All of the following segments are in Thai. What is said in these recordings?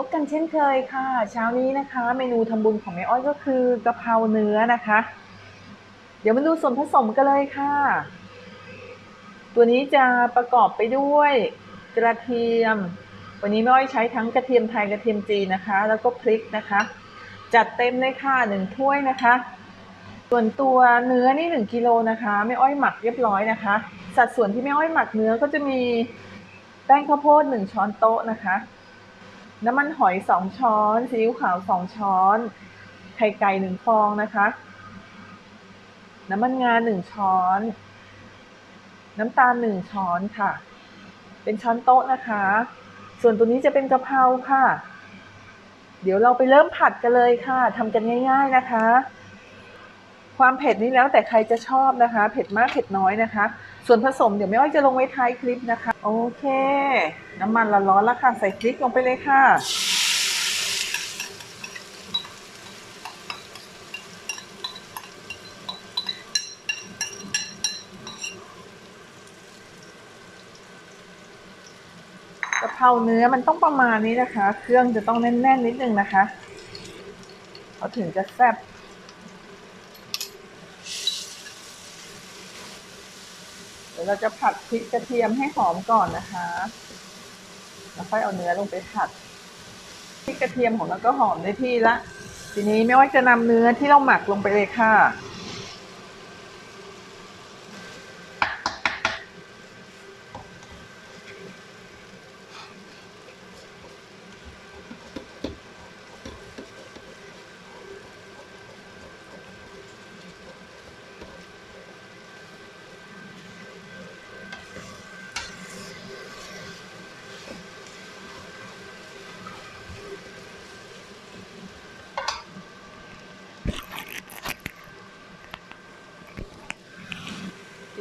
พบกันเช่นเคยค่ะ เช้านี้นะคะ เมนูทำบุญของแม่อ้อยก็คือกะเพราเนื้อนะคะ เดี๋ยวมาดูส่วนผสมกันเลยค่ะ ตัวนี้จะประกอบไปด้วยกระเทียม วันนี้แม่อ้อยใช้ทั้งกระเทียมไทยกระเทียมจีนนะคะ แล้วก็พริกนะคะ จัดเต็มเลยค่ะหนึ่งถ้วยนะคะ ส่วนตัวเนื้อนี่หนึ่งกิโลนะคะแม่อ้อยหมักเรียบร้อยนะคะ สัดส่วนที่แม่อ้อยหมักเนื้อก็จะมีแป้งข้าวโพดหนึ่งช้อนโต๊ะนะคะ น้ำมันหอยสองช้อนซีอิ๊วขาวสองช้อน ไข่ไก่หนึ่งฟองนะคะ น้ำมันงาหนึ่งช้อน น้ำตาลหนึ่งช้อนค่ะ เป็นช้อนโต๊ะนะคะ ส่วนตัวนี้จะเป็นกะเพราค่ะ เดี๋ยวเราไปเริ่มผัดกันเลยค่ะทำกันง่าย ๆนะคะ ความเผ็ดนี่แล้วแต่ใครจะชอบนะคะ เผ็ดมากเผ็ดน้อยนะคะ ส่วนผสมเดี๋ยวไม่อ้อยจะลงไว้ท้ายคลิปนะคะ โอเค น้ำมันละร้อนแล้วค่ะ ใส่พริกลงไปเลยค่ะ กะเพราเนื้อมันต้องประมาณนี้นะคะ เครื่องจะต้องแน่นๆนิดนึงนะคะเขาถึงจะแซ่บ ดี๋ยวเราจะผัดพริกกระเทียมให้หอมก่อนนะคะแล้วค่อยเอาเนื้อลงไปผัดพริกกระเทียมของเราก็หอมได้ที่ละ ทีนี้ไม่ว่าจะนำเนื้อที่เราหมักลงไปเลยค่ะ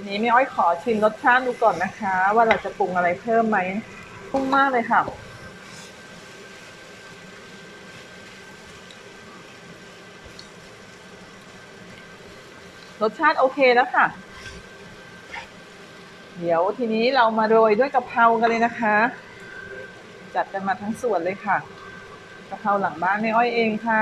นี้ไม่อ้อยขอชิมรสชาติดูก่อนนะคะ ว่าเราจะปรุงอะไรเพิ่มไหมปรุงมากเลยค่ะรสชาติโอเคแล้วค่ะ เดี๋ยวทีนี้เรามาโรยด้วยกะเพรากันเลยนะคะ จัดกันมาทั้งส่วนเลยค่ะกะเพราหลังบ้านไม่อ้อยเองค่ะ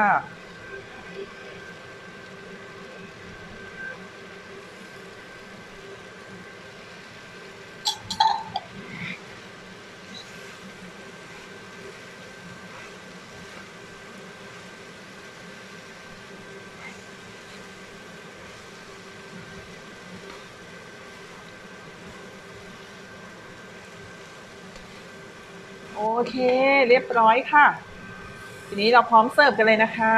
โอเค เรียบร้อยค่ะ ทีนี้เราพร้อมเสิร์ฟกันเลยนะคะ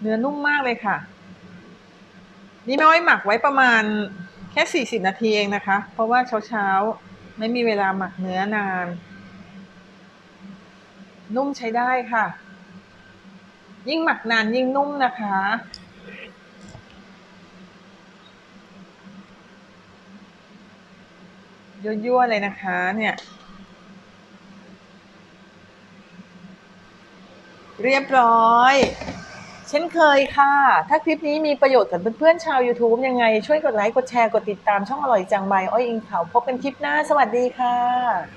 เนื้อนุ่มมากเลยค่ะ นี่แม่อ้อยหมักไว้ประมาณแค่สี่สิบนาทีเองนะคะ เพราะว่าเช้าๆ ไม่มีเวลาหมักเนื้อนาน นุ่มใช้ได้ค่ะ ยิ่งหมักนานยิ่งนุ่มนะคะ ยั่วๆเลยนะคะเนี่ยเรียบร้อย เช่นเคยค่ะ ถ้าคลิปนี้มีประโยชน์กับเพื่อนๆชาว YouTube ยังไง ช่วยกดไลค์ กดแชร์ กดติดตามช่องอร่อยจังใบอ้อยอิงเขา พบกันคลิปหน้า สวัสดีค่ะ